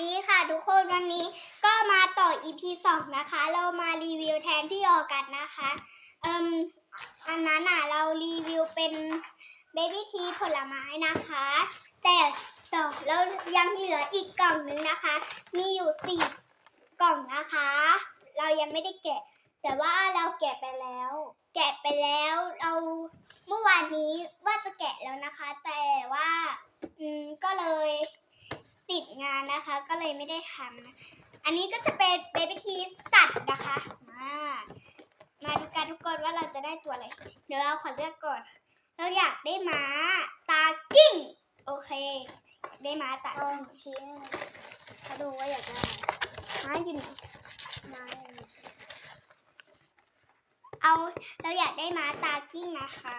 ดีค่ะทุกคนวันนี้ก็มาต่อ EP 2นะคะ เรามารีวิวแทนพี่ออกันนะคะเอิมอันนั้นอะเรารีวิวเป็นเบบี้ทีผลไม้นะคะ แต่ต่อแล้วยังเหลืออีกกล่องนึงนะคะ มีอยู่สี่กล่องนะคะ เรายังไม่ได้แกะ แต่ว่าเราแกะไปแล้ว แกะไปแล้วเราเมื่อวานนี้ว่าจะแกะแล้วนะคะ แต่ว่าอืม งานนะคะ ก็เลยไม่ได้ทำนะอันนี้ก็จะเป็นเบบี้ทีสัตว์นะคะ มามาดูกันทุกคนว่าเราจะได้ตัวอะไร เดี๋ยวเราขอเลือกก่อน เราอยากได้ม้าตากิ้ง โอเค ได้ม้าตากิ้งชี้เขาดูว่าอยากได้ม้าอยู่ไหนม้เอาเราอยากได้ม้าตากิ้งนะคะ